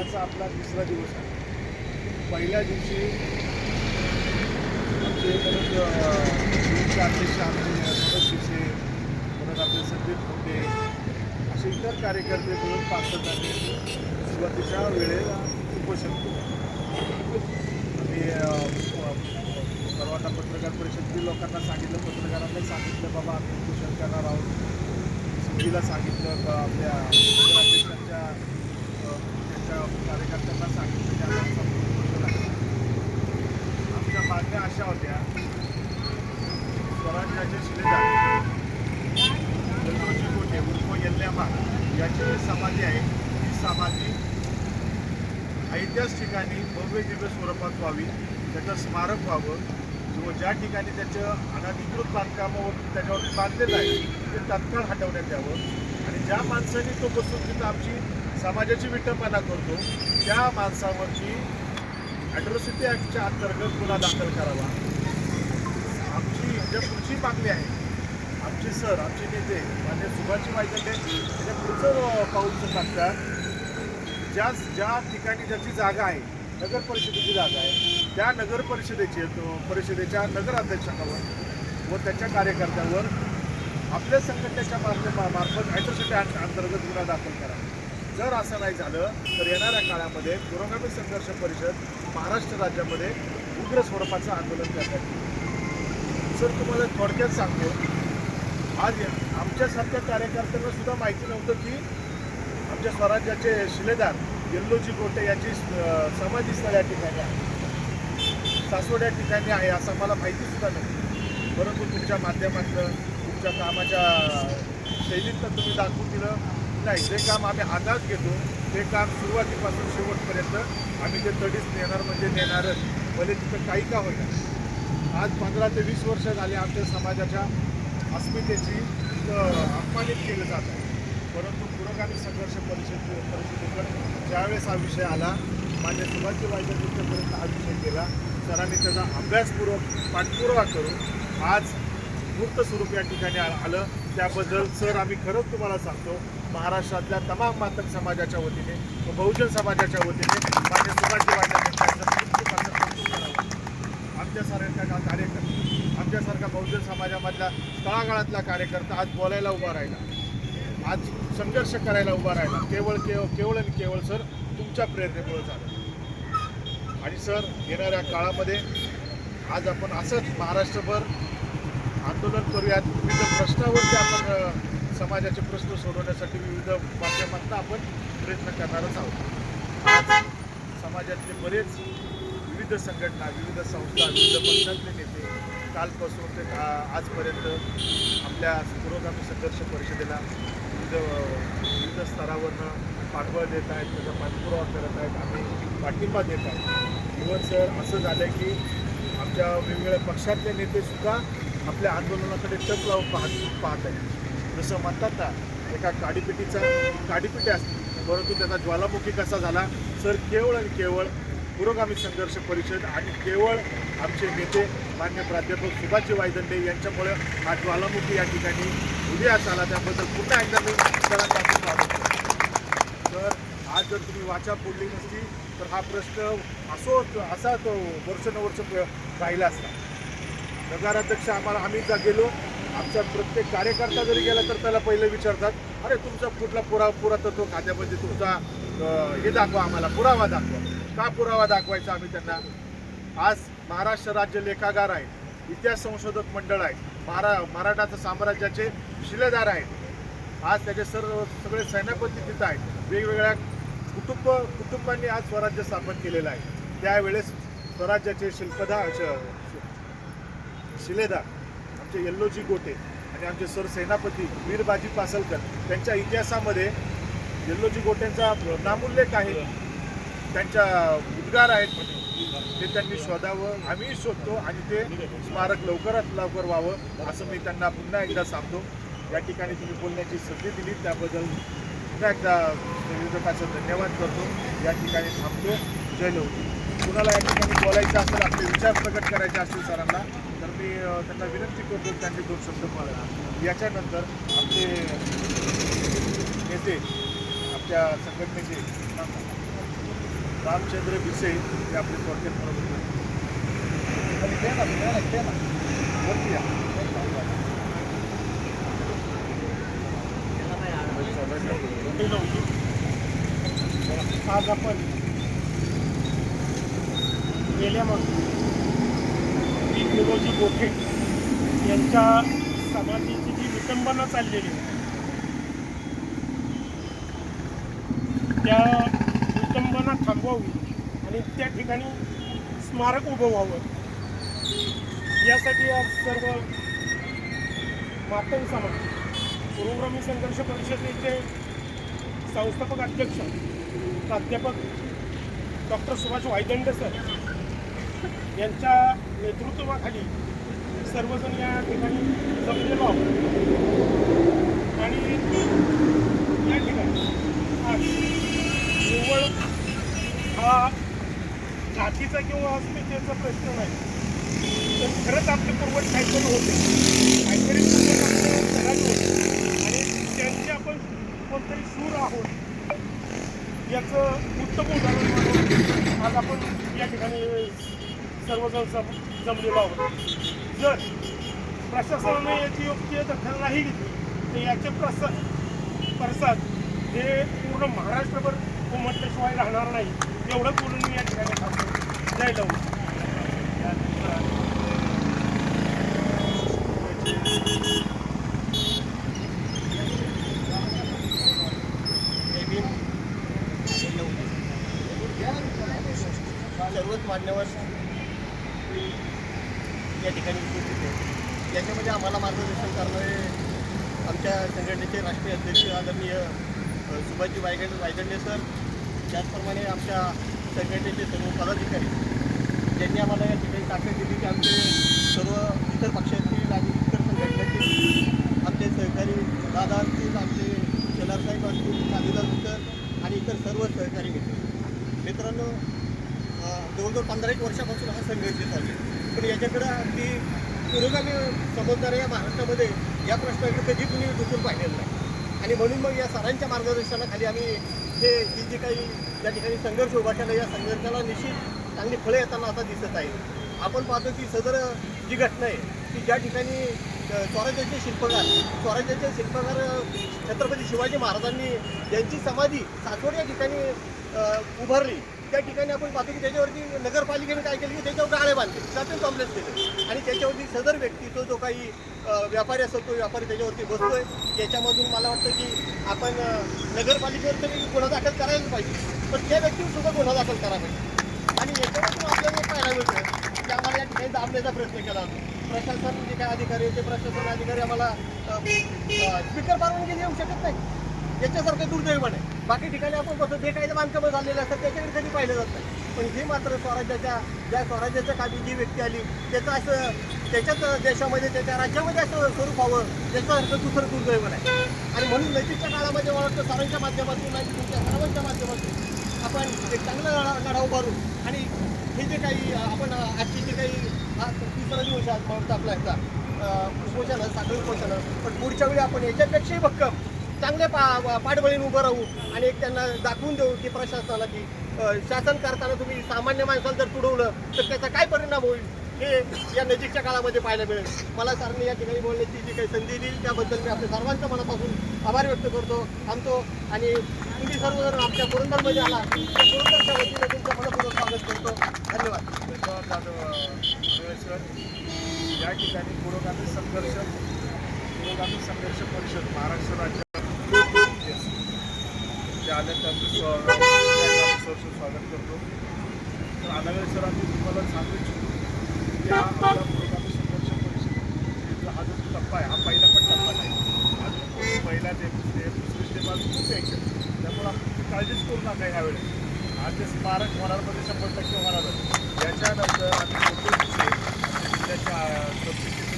हा आपला तिसरा दिवस आहे. पहिल्या दिवशी आमचे परत अध्यक्ष आमचे मनोज शिसे परत आपले संदीप मुंडे असे इतर कार्यकर्ते म्हणून पाच सुरुवातीच्या वेळेला उपोषण केलं. आम्ही सर्वांना परवाना पत्रकार परिषदेतील लोकांना सांगितलं पत्रकारांना सांगितलं बाबा आम्ही उपोषण करणार आहोत. सिद्धीला सांगितलं का आपल्या आमच्या कार्यकर्त्यांना सांगितलं की आम्हाला संपूर्ण गोष्ट आहे. आमच्या मागण्या अशा होत्या. स्वराज्याचे शिलेदार जल्लोजी कोटे उर्फ यल्ल्यामा याची जी समाधी आहे ती समाधी ऐतिहासिक ठिकाणी भव्य दिव्य स्वरूपात व्हावी त्याचं स्मारक व्हावं. किंवा ज्या ठिकाणी त्याचं अनधिकृत बांधकामावर त्याच्यावर बांधलेलं आहे ते तत्काळ हटवण्यात यावं. आणि ज्या माणसांनी तो बसून तिथं आमची समाजाची विटंबना करतो त्या माणसावरची ॲट्रॉसिटी ॲक्टच्या अंतर्गत गुन्हा दाखल करावा. आमची ज्या पुढची मागणी आहे आमचे सर आमचे नेते माझे सुभाषजी वायकंडे त्याच्या पुढचं पाऊलचं टाकतात. ज्या ज्या ठिकाणी ज्याची जागा आहे नगर परिषदेची जागा आहे त्या नगर परिषदेचे परिषदेच्या परिषदेच्या नगराध्यक्षांवर व त्याच्या कार्यकर्त्यावर आपल्या संघटनेच्या मार्फत मार्फत ॲट्रॉसिटी ॲक्ट अंतर्गत गुन्हा दाखल करा. जर असं नाही झालं तर येणाऱ्या काळामध्ये पुरोगामी संघर्ष परिषद महाराष्ट्र राज्यामध्ये उग्र स्वरूपाचं आंदोलन करण्यात येईल. सर तुम्हाला थोडक्यात सांगतो आज आमच्यासारख्या कार्यकर्त्यांना सुद्धा माहिती नव्हतं की आमच्या स्वराज्याचे शिलेदार येल्लोजी गोटे याची समाधीस्थळ या ठिकाणी आहे. सासवड या ठिकाणी आहे असं मला माहिती सुद्धा नव्हती. परंतु तुमच्या माध्यमातलं तुमच्या कामाच्या शैलीतनं तुम्ही दाखवून दिलं. नाही जे काम आम्ही हातात घेतो ते काम सुरुवातीपासून शेवटपर्यंत आम्ही ते तडीच नेणार म्हणजे नेणारच. भले तिथं काही का होईल आज पंधरा ते वीस वर्ष झाले आमच्या समाजाच्या अस्मितेची अपमानित केलं जात आहे. परंतु पुरोगामी संघर्ष परिषद परिषदेवर ज्यावेळेस हा विषय आला माझ्या सुभाषजी वायकरपर्यंत हा विषय केला. सरांनी त्याचा अभ्यासपूर्वक पाठपुरावा करून आज मूर्त स्वरूप या ठिकाणी आलं. त्याबद्दल सर आम्ही खरंच तुम्हाला सांगतो महाराष्ट्रातल्या तमाम मातक समाजाच्या वतीने व बहुजन समाजाच्या वतीने माझ्या सुभाषजी वायकर आमच्यासारख्या का कार्यकर्ता आमच्यासारखा बहुजन समाजामधला तळागाळातला कार्यकर्ता आज बोलायला उभा राहिला. आज संघर्ष करायला उभा राहिला. केवळ केवळ केवळ आणि केवळ सर तुमच्या प्रेरणेमुळे झालं. आणि सर येणाऱ्या काळामध्ये आज आपण असंच महाराष्ट्रभर आंदोलन करूयात. विविध प्रश्नावरती आपण समाजाचे प्रश्न सोडवण्यासाठी विविध माध्यमातून आपण प्रयत्न करणारच आहोत. आज समाजातले बरेच विविध संघटना विविध संस्था विविध पक्षातले नेते कालपासून ते आजपर्यंत आपल्या पुरोगामी संघर्ष परिषदेला विविध विविध स्तरावरनं पाठबळ देत आहेत त्याचा पाठपुरावा करत आहेत आम्ही पाठिंबा देत आहेत. इव्हन सर असं झालं की आमच्या वेगवेगळ्या पक्षातले नेतेसुद्धा आपल्या आंदोलनाकडे टक लावून पाहत पाहत आहे. जसं म्हणतात ना एका काडीपिटीचा काडीपिटी असते परंतु त्याचा ज्वालामुखी कसा झाला? सर केवळ आणि केवळ पुरोगामी संघर्ष परिषद आणि केवळ आमचे नेते मान्य प्राध्यापक सुभाषजी वायदंडे यांच्यामुळे हा ज्वालामुखी या ठिकाणी उदयास आला त्याबद्दल पुन्हा एकदा मी सरांना स्वागत तर आज जर तुम्ही वाचा फोडली नसती तर हा प्रश्न असो असा तो वर्षानुवर्ष राहिला असता. नगराध्यक्ष आम्हाला आम्ही जा गेलो आमचा प्रत्येक कार्यकर्ता जरी गेला तर त्याला पहिले विचारतात अरे तुमचा कुठला पुरा पुरातत्व खात्यामध्ये तुमचा हे दाखवा आम्हाला पुरावा दाखवा. का पुरावा दाखवायचा आम्ही त्यांना? आज महाराष्ट्र राज्य लेखागार आहे इतिहास संशोधक मंडळ आहे महारा मराठाचं साम्राज्याचे शिलेदार आहेत. आज त्याचे सर्व सगळे सेनापती तिथं आहेत. वेगवेगळ्या कुटुंब कुटुंबांनी आज स्वराज्य स्थापन केलेलं आहे. त्यावेळेस स्वराज्याचे शिल्पदा शिलेदार आमचे यल्लोजी गोटे आणि आमचे सर सेनापती वीरबाजी पासलकर त्यांच्या इतिहासामध्ये यल्लोजी गोटेंचा नामोल्लेख आहे त्यांच्या उद्गार आहेत. ते त्यांनी शोधावं आम्ही शोधतो आणि ते स्मारक लवकरात लवकर व्हावं असं मी त्यांना पुन्हा एकदा सांगतो. या ठिकाणी तुम्ही बोलण्याची संधी दिली त्याबद्दल पुन्हा एकदा संयोजकाचं धन्यवाद करतो. या ठिकाणी थांबतो. जय लोक कुणाला या ठिकाणी बोलायचं असेल आपले विचार प्रकट करायचे असतील सरांना मी त्यांना विनंती करतो त्यांचे त्यांनी दोन शब्द बोला याच्यानंतर आपले नेते आपल्या संघटनेचे रामचंद्र बिसे हे आपले थोडक्यात म्हणत होते आणि घ्या ना, घ्या ना, घ्या ना. वरती या. आज आपण गेल्या मग गुरुजी गोखे यांच्या समाधीची जी विटंबना चाललेली आहे त्या विटंबना थांबवावी आणि त्या ठिकाणी स्मारक उभं व्हावं. यासाठी आज सर्व मातंग समाज पूर्वग्रामी संघर्ष परिषदेचे संस्थापक अध्यक्ष प्राध्यापक डॉक्टर सुभाष वायदंडे सर यांच्या नेतृत्वाखाली सर्वजण या ठिकाणी जमलेलो आहोत. आणि या ठिकाणी आज निव्वळ हा जातीचा किंवा अस्मितेचा प्रश्न नाही. तर खरंच आपले पूर्वज काहीतरी होते काहीतरी पूर्वज होते. आणि त्यांचे आपण कोणतरी सूर आहोत याचं उत्तम उदाहरण म्हणून आज आपण या ठिकाणी सर्वजण जम जमलेलो आहोत. जर प्रशासनाने याची योग्य दखल नाही घेतली तर याचे प्रसा प्रसाद हे पूर्ण महाराष्ट्रभर उमटल्याशिवाय राहणार नाही. एवढं बोलून मी या ठिकाणी सांगतो जय लवकर. सर्वच मान्यवर या ठिकाणी उपस्थित आहेत याच्यामध्ये आम्हाला मार्गदर्शन करणारे आमच्या संघटनेचे राष्ट्रीय अध्यक्ष आदरणीय अ, सुभाषजी वायगंड वायगंडे सर त्याचप्रमाणे आमच्या संघटनेचे सर्व पदाधिकारी ज्यांनी आम्हाला या ठिकाणी ताकद दिली की आमचे सर्व इतर पक्षातील आणि इतर संघटनेतील आमचे सहकारी दादा असतील आमचे शेलार साहेब असतील कालिदास सर आणि इतर सर्व सहकारी मित्र मित्रांनो अ, जवळजवळ पंधरा एक वर्षापासून हा संघर्ष चालू आहे पण याच्याकडं अगदी पुरोगामी समजणाऱ्या या महाराष्ट्रामध्ये या प्रश्नाकडे कधी कुणी दुसून पाहिलेलं नाही. आणि म्हणून मग या सरांच्या मार्गदर्शनाखाली आम्ही हे ही जी काही त्या ठिकाणी संघर्ष उभा केला या संघर्षाला निश्चित चांगली फळे येताना आता दिसत आहे. आपण पाहतो की सदर जी घटना आहे की ज्या ठिकाणी स्वराज्याचे शिल्पकार स्वराज्याचे शिल्पकार छत्रपती शिवाजी महाराजांनी ज्यांची समाधी सासवड या ठिकाणी उभारली त्या ठिकाणी आपण पाहतो की त्याच्यावरती नगरपालिकेने काय केलं की त्याच्यावर गाळे बांधले. त्यातून कॉम्प्लेन केले. आणि त्याच्यावरती सदर व्यक्ती तो जो काही व्यापारी असतो तो व्यापारी त्याच्यावरती बसतोय. याच्यामधून मला वाटतं की आपण नगरपालिकेवर तरी गुन्हा दाखल करायलाच पाहिजे. पण त्या व्यक्तीवर सुद्धा गुन्हा दाखल करावा पाहिजे. आणि याच्यामधून आपल्याला एक पाहायला मिळतं. की आम्हाला या ठिकाणी दाबण्याचा प्रयत्न केला प्रशासन जे काय अधिकारी होते? प्रशासन अधिकारी आम्हाला स्पीकर परवानगी देऊ शकत नाही. याच्यासारखं दुर्दैव आहे. बाकी ठिकाणी आपण बघतो जे काही बांधकामं झालेले असतात त्याच्याकडे कधी पाहिलं जात नाही. पण हे मात्र स्वराज्याच्या ज्या स्वराज्याच्या कामी जी व्यक्ती आली त्याचं असं त्याच्याच देशामध्ये त्याच्या राज्यामध्ये असं स्वरूप व्हावं याच्यासारखं दुसरं दुर्दैवन आहे. आणि म्हणून नजीकच्या काळामध्ये मला वाटतं सरांच्या माध्यमातून आणि तुमच्या सर्वांच्या माध्यमातून आपण एक चांगला लढा लढा उभारू आणि हे जे काही आपण आजची जे काही दुसरा दिवस आज म्हणतो आपला ह्याचा अं, उपोषण साखळी उपोषण पण पुढच्या वेळी आपण याच्यापेक्षाही भक्कम चांगल्या पा पाठबळीने उभं राहू आणि एक त्यांना दाखवून देऊ की प्रशासनाला की शासन करताना तुम्ही सामान्य माणसाला जर तुडवलं तर त्याचा काय परिणाम होईल? हे या नजीकच्या काळामध्ये पाहायला मिळेल. मला सरांनी या ठिकाणी बोलण्याची जी काही संधी दिली त्याबद्दल मी आपल्या सर्वांच्या मनापासून आभार व्यक्त करतो थांबतो आणि तुम्ही सर्वजण आमच्या पुरंदरमध्ये आला. त्या पुरंदरच्या वतीने तुमचं मनपूर्वक स्वागत करतो. धन्यवाद. धन्यवाद जाधव या ठिकाणी पुरोगामी संघर्ष पुरोगामी संघर्ष परिषद महाराष्ट्र राज्य ते आल्या त्यांचं स्व- स्वागत करतो. तर आलागड आम्ही तुम्हाला सांगू इच्छितो की हा आपला पुरोगामी संघर्ष परिषदेचा हा जो टप्पा आहे हा पहिला पण टप्पा नाही. अजून पहिला ते दुसरे दुसरे ते बाजू खूप यायचे त्यामुळे आपण काळजीच करू नका यावेळेस आज ते स्मारक होणारमध्ये शंभर टक्के होणारच. याच्यानंतर आम्ही त्याच्या सबसिडी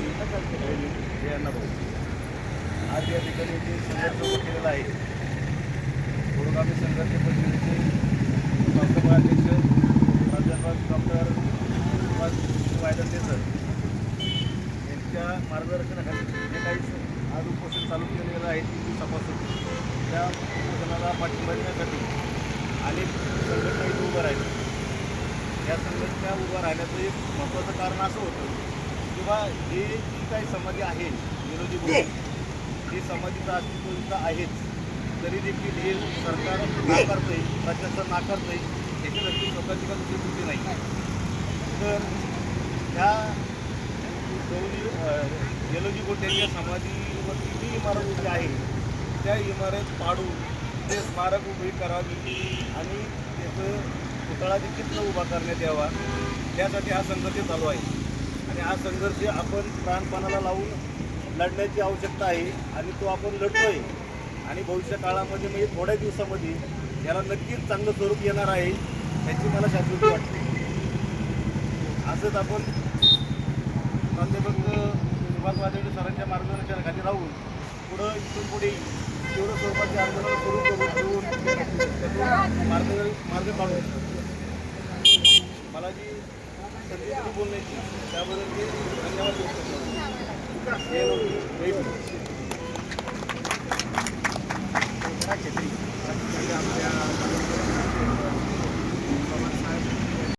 हे यांना भाऊ आज या ठिकाणी जे संघर्ष उभं केलेला आहे पुरोगामी संघर्ष परिषदेचे संस्थापक अध्यक्ष प्राध्यापक डॉक्टर सुभाष वायदंडे सर यांच्या मार्गदर्शनाखाली जे काही आज उपोषण चालू केलेलं आहे तीन दिवसापासून त्या उपोषणाला पाठिंबा देण्यासाठी अनेक संघटना इथे उभं राहिल्या या संघटना उभं राहण्याचं एक महत्त्वाचं कारण असं होतं किंवा हे जी काही समाधी आहे विरोधी बोल ही. समाधीचं अस्तित्व इथं आहेच. तरी देखील हे सरकार नाकारतंय प्रशासन नाकारतंय याच्यासाठी स्वतःची का दुसरी कृती नाही. तर ह्या गौरी गेलोजी गोट्यांच्या समाधीवरती जी इमारत उभी आहे त्या इमारत पाडून ते स्मारक उभी करावी आणि त्याचं पुतळा देखील न उभा करण्यात यावा. त्यासाठी हा संघर्ष चालू आहे. आणि हा संघर्ष आपण प्राणपणाला लावून लढण्याची आवश्यकता आहे आणि तो आपण लढतोय. आणि भविष्य काळामध्ये म्हणजे थोड्या दिवसामध्ये याला नक्कीच चांगलं स्वरूप येणार आहे याची मला शाश्वती वाटते. असंच आपण प्राध्यापक सुभाष वाजवडे सरांच्या मार्गदर्शनाखाली राहून पुढं इथून पुढे तीव्र स्वरूपाचे आंदोलन सुरू करून ठेवून मार्ग मार्ग काढून मला जी संधी दिली बोलण्याची त्याबद्दल मी धन्यवाद देऊ शकतो हे